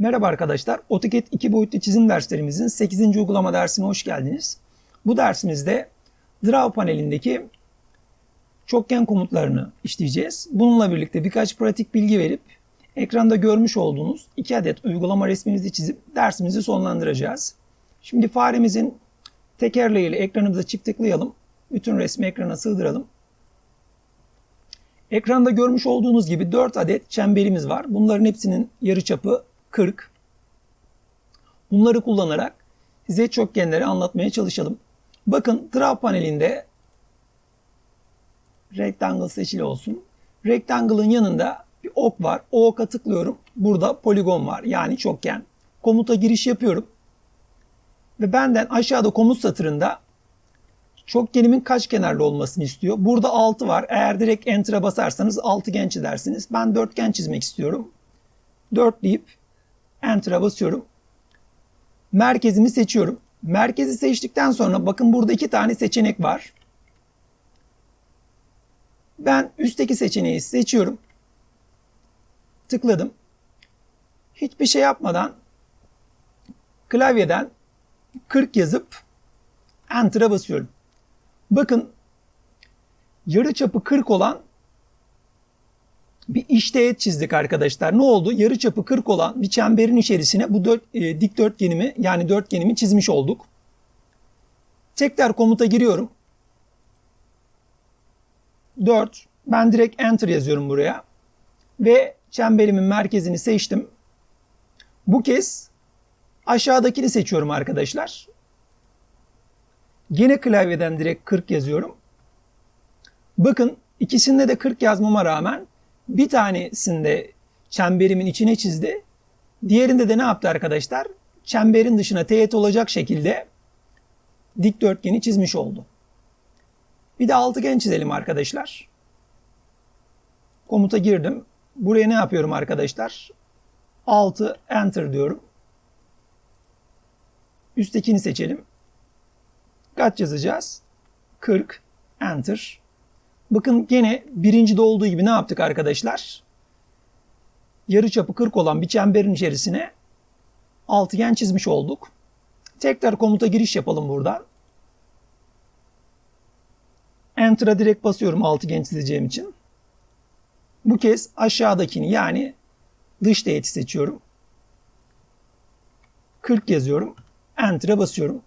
Merhaba arkadaşlar. AutoCAD 2 boyutlu çizim derslerimizin 8. uygulama dersine hoş geldiniz. Bu dersimizde Draw panelindeki çokgen komutlarını işleyeceğiz. Bununla birlikte birkaç pratik bilgi verip ekranda görmüş olduğunuz iki adet uygulama resmimizi çizip dersimizi sonlandıracağız. Şimdi faremizin tekerleğiyle ekranımıza çift tıklayalım. Bütün resmi ekrana sığdıralım. Ekranda görmüş olduğunuz gibi 4 adet çemberimiz var. Bunların hepsinin yarıçapı 40. Bunları kullanarak size çokgenleri anlatmaya çalışalım. Bakın Draw panelinde Rectangle seçili olsun. Rectangle'ın yanında bir ok var. O oka tıklıyorum. Burada poligon var. Yani çokgen. Komuta giriş yapıyorum. Ve benden aşağıda komut satırında çokgenimin kaç kenarlı olmasını istiyor. Burada 6 var. Eğer direkt Enter'a basarsanız altıgen çizersiniz. Ben dörtgen çizmek istiyorum. 4 deyip Enter'a basıyorum. Merkezimi seçiyorum. Merkezi seçtikten sonra bakın burada iki tane seçenek var. Ben üstteki seçeneği seçiyorum. Tıkladım. Hiçbir şey yapmadan klavyeden 40 yazıp Enter'a basıyorum. Bakın yarı çapı 40 olan bir işteğet çizdik arkadaşlar. Ne oldu? Yarı çapı 40 olan bir çemberin içerisine bu dört, e, dikdörtgenimi yani dörtgenimi çizmiş olduk. Tekrar komuta giriyorum. 4. Ben direkt enter yazıyorum buraya. Ve çemberimin merkezini seçtim. Bu kez aşağıdakini seçiyorum arkadaşlar. Gene klavyeden direkt 40 yazıyorum. Bakın ikisinde de 40 yazmama rağmen bir tanesinde çemberimin içine çizdi. Diğerinde de ne yaptı arkadaşlar? Çemberin dışına teğet olacak şekilde dikdörtgeni çizmiş oldu. Bir de altıgen çizelim arkadaşlar. Komuta girdim. Buraya ne yapıyorum arkadaşlar? 6 enter diyorum. Üsttekini seçelim. Kaç yazacağız? 40 enter. Bakın gene birincide olduğu gibi ne yaptık arkadaşlar? Yarıçapı 40 olan bir çemberin içerisine altıgen çizmiş olduk. Tekrar komuta giriş yapalım buradan. Enter'a direkt basıyorum altıgen çizeceğim için. Bu kez aşağıdakini yani dış teğeti seçiyorum. 40 yazıyorum. Enter'a basıyorum.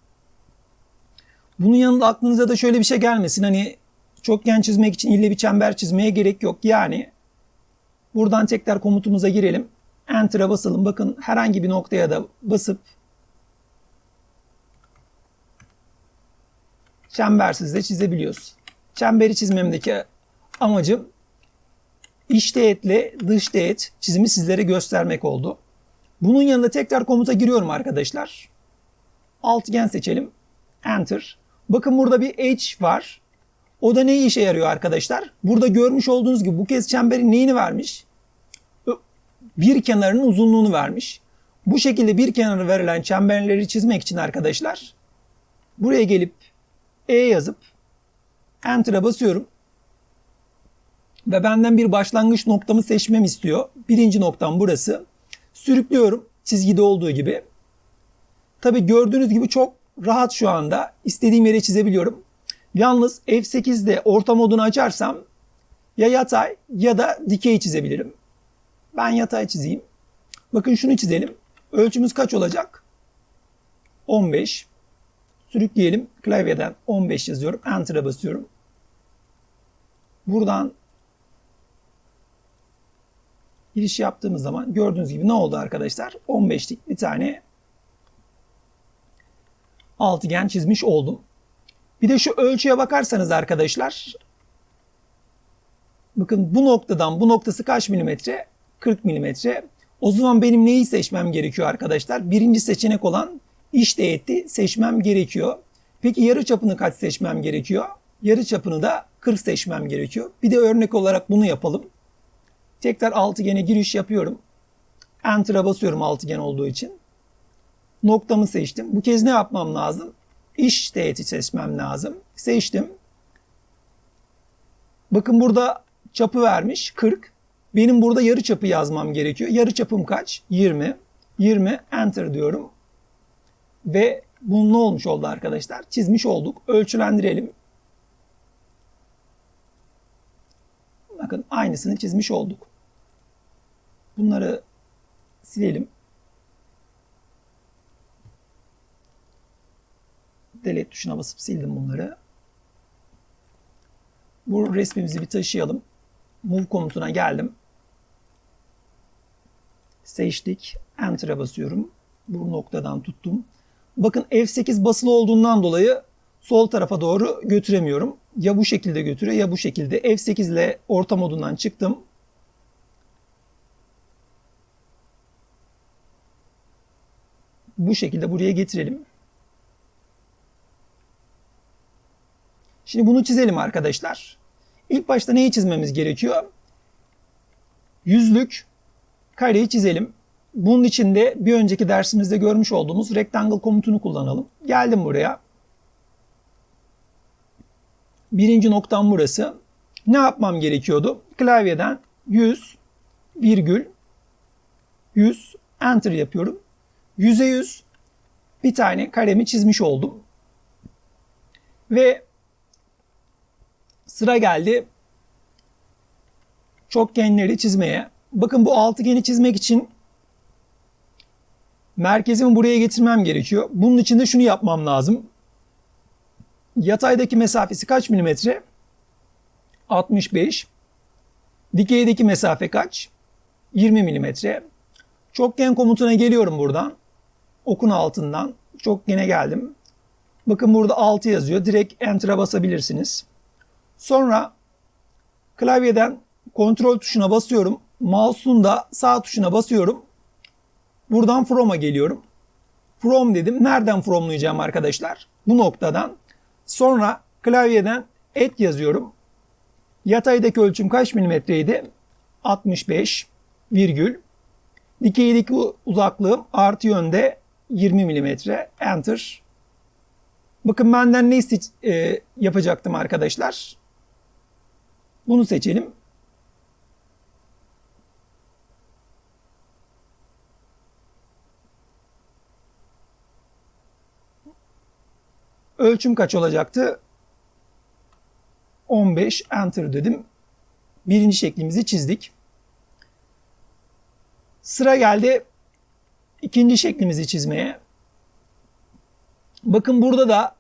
Bunun yanında aklınıza da şöyle bir şey gelmesin. Hani çokgen çizmek için ille bir çember çizmeye gerek yok. Yani buradan tekrar komutumuza girelim. Enter'a basalım. Bakın herhangi bir noktaya da basıp çembersiz de çizebiliyoruz. Çemberi çizmemdeki amacım iç teğetle dış teğet çizimi sizlere göstermek oldu. Bunun yanında tekrar komuta giriyorum arkadaşlar. Altıgen seçelim. Enter. Bakın burada bir H var. O da ne işe yarıyor arkadaşlar? Burada görmüş olduğunuz gibi bu kez çemberin neyini vermiş? Bir kenarının uzunluğunu vermiş. Bu şekilde bir kenarı verilen çemberleri çizmek için arkadaşlar buraya gelip E yazıp Enter'a basıyorum. Ve benden bir başlangıç noktamı seçmem istiyor. Birinci noktam burası. Sürüklüyorum çizgide olduğu gibi. Tabi gördüğünüz gibi çok rahat şu anda istediğim yere çizebiliyorum. Yalnız F8'de orta modunu açarsam ya yatay ya da dikey çizebilirim. Ben yatay çizeyim. Bakın şunu çizelim. Ölçümüz kaç olacak? 15. Sürükleyelim. Klavyeden 15 yazıyorum. Enter'a basıyorum. Buradan giriş yaptığımız zaman gördüğünüz gibi ne oldu arkadaşlar? 15'lik bir tane altıgen çizmiş oldum. Bir de şu ölçüye bakarsanız arkadaşlar bakın bu noktadan bu noktası kaç milimetre? 40 milimetre. O zaman benim neyi seçmem gerekiyor arkadaşlar? Birinci seçenek olan iş teğeti seçmem gerekiyor. Peki yarı çapını kaç seçmem gerekiyor? Yarı çapını da 40 seçmem gerekiyor. Bir de örnek olarak bunu yapalım. Tekrar altıgene giriş yapıyorum. Enter'a basıyorum altıgen olduğu için. Noktamı seçtim. Bu kez ne yapmam lazım? İş teğeti seçmem lazım. Seçtim. Bakın burada çapı vermiş 40. Benim burada yarı çapı yazmam gerekiyor. Yarı çapım kaç? 20. 20 enter diyorum. Ve bunun ne olmuş oldu arkadaşlar? Çizmiş olduk. Ölçülendirelim. Bakın aynısını çizmiş olduk. Bunları silelim. Delete tuşuna basıp sildim bunları. Bu resmimizi bir taşıyalım. Move komutuna geldim. Seçtik. Enter'a basıyorum. Bu noktadan tuttum. Bakın F8 basılı olduğundan dolayı sol tarafa doğru götüremiyorum. Ya bu şekilde götürüyor ya bu şekilde. F8 ile orta modundan çıktım. Bu şekilde buraya getirelim. Şimdi bunu çizelim arkadaşlar. İlk başta neyi çizmemiz gerekiyor? Yüzlük kareyi çizelim. Bunun için de bir önceki dersimizde görmüş olduğumuz rectangle komutunu kullanalım. Geldim buraya. Birinci noktam burası. Ne yapmam gerekiyordu? Klavyeden 100 virgül 100 enter yapıyorum. 100'e 100 bir tane karemi çizmiş oldum. Ve sıra geldi çokgenleri çizmeye. Bakın bu altıgeni çizmek için merkezimi buraya getirmem gerekiyor. Bunun için de şunu yapmam lazım. Yataydaki mesafesi kaç milimetre? 65. Dikeydeki mesafe kaç? 20 milimetre. Çokgen komutuna geliyorum buradan. Okun altından. Çokgene geldim. Bakın burada 6 yazıyor. Direkt Enter'a basabilirsiniz. Sonra klavyeden kontrol tuşuna basıyorum. Mouse'un da sağ tuşuna basıyorum. Buradan from'a geliyorum. From dedim. Nereden fromlayacağım arkadaşlar? Bu noktadan. Sonra klavyeden et yazıyorum. Yataydaki ölçüm kaç milimetreydi? 65 virgül. Dikeydeki uzaklığım artı yönde 20 milimetre. Enter. Bakın benden ne e, yapacaktım arkadaşlar? Bunu seçelim. Ölçüm kaç olacaktı? 15 enter dedim. Birinci şeklimizi çizdik. Sıra geldi ikinci şeklimizi çizmeye. Bakın burada da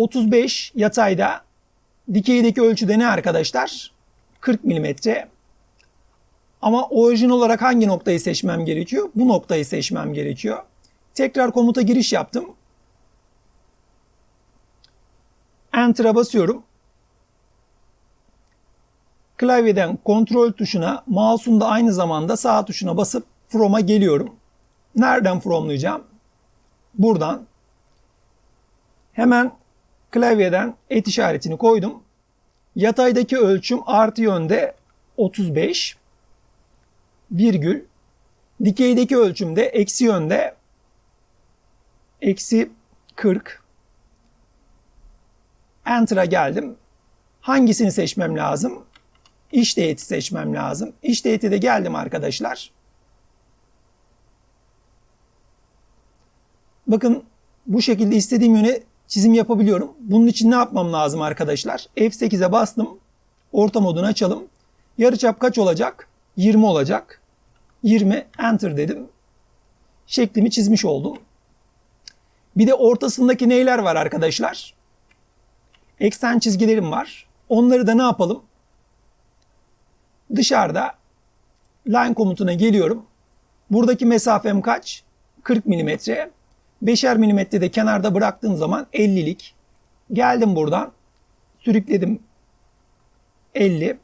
35 yatayda dikeydeki ölçüde ne arkadaşlar? 40 milimetre. Ama orijin olarak hangi noktayı seçmem gerekiyor? Bu noktayı seçmem gerekiyor. Tekrar komuta giriş yaptım. Enter'a basıyorum. Klavyeden kontrol tuşuna, mouse'un da aynı zamanda sağ tuşuna basıp from'a geliyorum. Nereden fromlayacağım? Buradan. Hemen klavyeden et işaretini koydum. Yataydaki ölçüm artı yönde 35 virgül. Dikeydeki ölçüm de eksi yönde eksi 40. Enter'a geldim. Hangisini seçmem lazım? İş heyeti seçmem lazım. İş heyeti de geldim arkadaşlar. Bakın bu şekilde istediğim yöne çizim yapabiliyorum. Bunun için ne yapmam lazım arkadaşlar? F8'e bastım. Orta modunu açalım. Yarıçap kaç olacak? 20 olacak. 20 enter dedim. Şeklimi çizmiş oldum. Bir de ortasındaki neyler var arkadaşlar? Eksen çizgilerim var. Onları da ne yapalım? Dışarıda line komutuna geliyorum. Buradaki mesafem kaç? 40 milimetre. 5'er milimetre de kenarda bıraktığım zaman 50'lik. Geldim buradan. Sürükledim 50.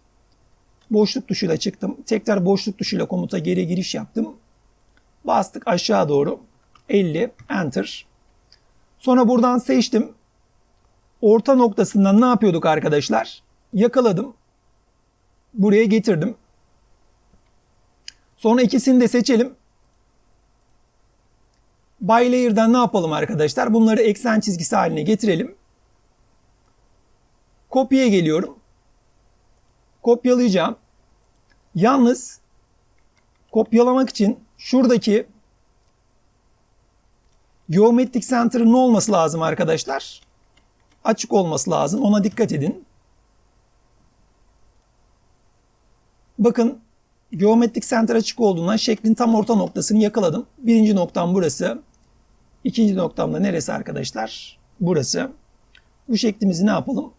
Boşluk tuşuyla çıktım. Tekrar boşluk tuşuyla komuta geri giriş yaptım. Bastık aşağı doğru. 50. Enter. Sonra buradan seçtim. Orta noktasından ne yapıyorduk arkadaşlar? Yakaladım. Buraya getirdim. Sonra ikisini de seçelim. By ne yapalım arkadaşlar? Bunları eksen çizgisi haline getirelim. Kopyaya geliyorum. Kopyalayacağım. Yalnız kopyalamak için şuradaki geometrik center'ın ne olması lazım arkadaşlar? Açık olması lazım. Ona dikkat edin. Bakın geometrik center açık olduğundan şeklin tam orta noktasını yakaladım. Birinci noktam burası. İkinci noktam da neresi arkadaşlar? Burası. Bu şeklimizi ne yapalım?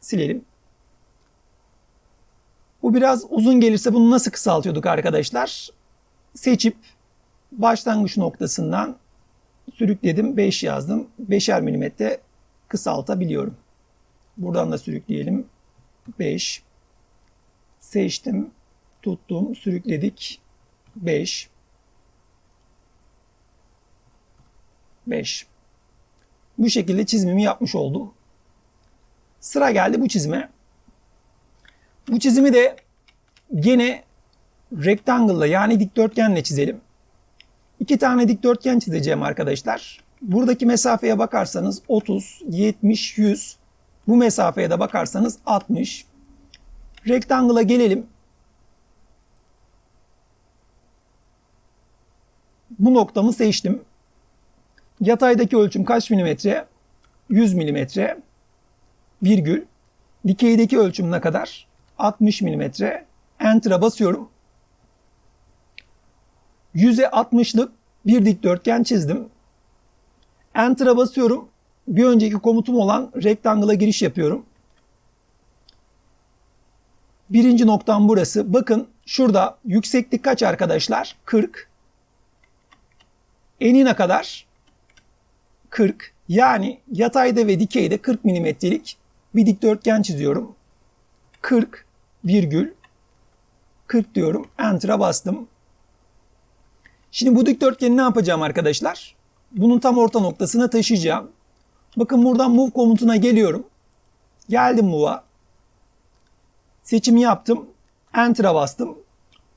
Silelim. Bu biraz uzun gelirse bunu nasıl kısaltıyorduk arkadaşlar? Seçip başlangıç noktasından sürükledim 5 yazdım. 5'er milimetre kısaltabiliyorum. Buradan da sürükleyelim. 5 seçtim, tuttum, sürükledik. 5 5 Bu şekilde çizimimi yapmış oldum. Sıra geldi bu çizime. Bu çizimi de gene rectangle'la yani dikdörtgenle çizelim. İki tane dikdörtgen çizeceğim arkadaşlar. Buradaki mesafeye bakarsanız 30, 70, 100. Bu mesafeye de bakarsanız 60. Rectangle'a gelelim. Bu noktamı seçtim. Yataydaki ölçüm kaç milimetre? 100 milimetre. Virgül. Dikeydeki ölçüm ne kadar? 60 milimetre. Enter'a basıyorum. 100'e 60'lık bir dikdörtgen çizdim. Enter'a basıyorum. Bir önceki komutum olan Rectangle'a giriş yapıyorum. Birinci noktam burası. Bakın şurada yükseklik kaç arkadaşlar? 40. Enine kadar 40. Yani yatayda ve dikeyde 40 milimetrelik bir dikdörtgen çiziyorum. 40 virgül 40 diyorum. Enter'a bastım. Şimdi bu dikdörtgeni ne yapacağım arkadaşlar? Bunun tam orta noktasına taşıyacağım. Bakın buradan move komutuna geliyorum. Geldim move'a. Seçimi yaptım. Enter'a bastım.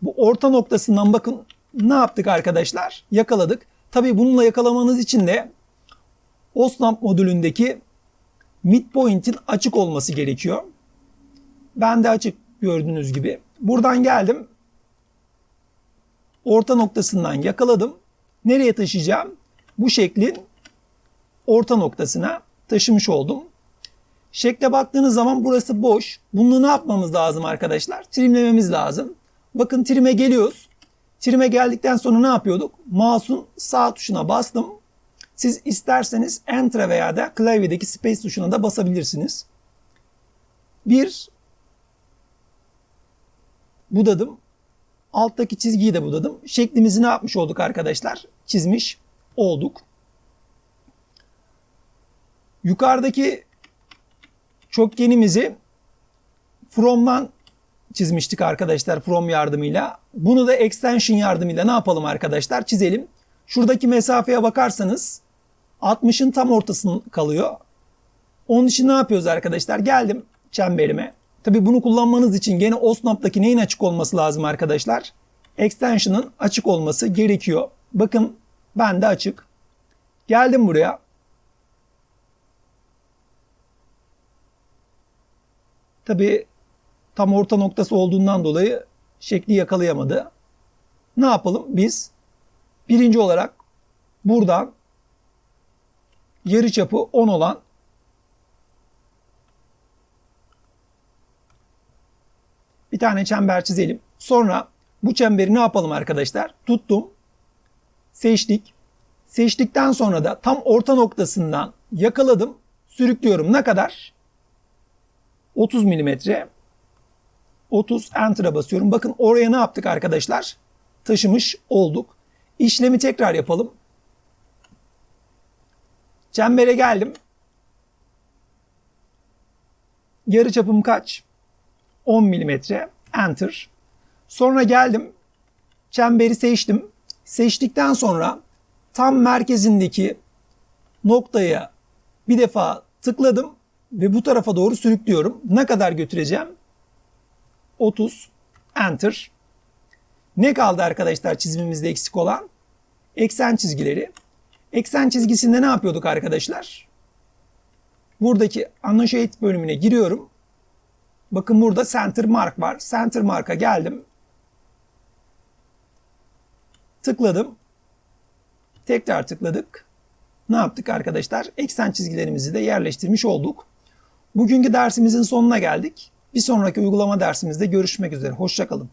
Bu orta noktasından bakın ne yaptık arkadaşlar? Yakaladık. Tabi bununla yakalamanız için de OSNAP modülündeki midpoint'in açık olması gerekiyor. Ben de açık gördüğünüz gibi. Buradan geldim. Orta noktasından yakaladım. Nereye taşıyacağım? Bu şeklin orta noktasına taşımış oldum. Şekle baktığınız zaman burası boş. Bunu ne yapmamız lazım arkadaşlar? Trimlememiz lazım. Bakın trime geliyoruz. Trime geldikten sonra ne yapıyorduk? Mouse'un sağ tuşuna bastım. Siz isterseniz Enter veya da klavyedeki Space tuşuna da basabilirsiniz. Bir budadım. Alttaki çizgiyi de budadım. Şeklimizi ne yapmış olduk arkadaşlar? Çizmiş olduk. Yukarıdaki çokgenimizi From'dan çizmiştik arkadaşlar From yardımıyla. Bunu da extension yardımıyla ne yapalım arkadaşlar? Çizelim. Şuradaki mesafeye bakarsanız 60'ın tam ortasını kalıyor. Onun için ne yapıyoruz arkadaşlar? Geldim çemberime. Tabi bunu kullanmanız için gene OSNAP'taki neyin açık olması lazım arkadaşlar? Extension'ın açık olması gerekiyor. Bakın ben de açık. Geldim buraya. Tabi tam orta noktası olduğundan dolayı şekli yakalayamadı. Ne yapalım? Biz birinci olarak buradan yarı çapı 10 olan bir tane çember çizelim. Sonra bu çemberi ne yapalım arkadaşlar? Tuttum. Seçtik. Seçtikten sonra da tam orta noktasından yakaladım. Sürüklüyorum. Ne kadar? 30 milimetre. 30 Enter'a basıyorum. Bakın oraya ne yaptık arkadaşlar? Taşımış olduk. İşlemi tekrar yapalım. Çembere geldim. Yarı çapım kaç? 10 milimetre. Enter. Sonra geldim. Çemberi seçtim. Seçtikten sonra tam merkezindeki noktaya bir defa tıkladım ve bu tarafa doğru sürüklüyorum. Ne kadar götüreceğim? 30 enter. Ne kaldı arkadaşlar çizimimizde eksik olan? Eksen çizgileri. Eksen çizgisinde ne yapıyorduk arkadaşlar? Buradaki Annotate bölümüne giriyorum. Bakın burada Center Mark var. Center Mark'a geldim. Tıkladım. Tekrar tıkladık. Ne yaptık arkadaşlar? Eksen çizgilerimizi de yerleştirmiş olduk. Bugünkü dersimizin sonuna geldik. Bir sonraki uygulama dersimizde görüşmek üzere. Hoşçakalın.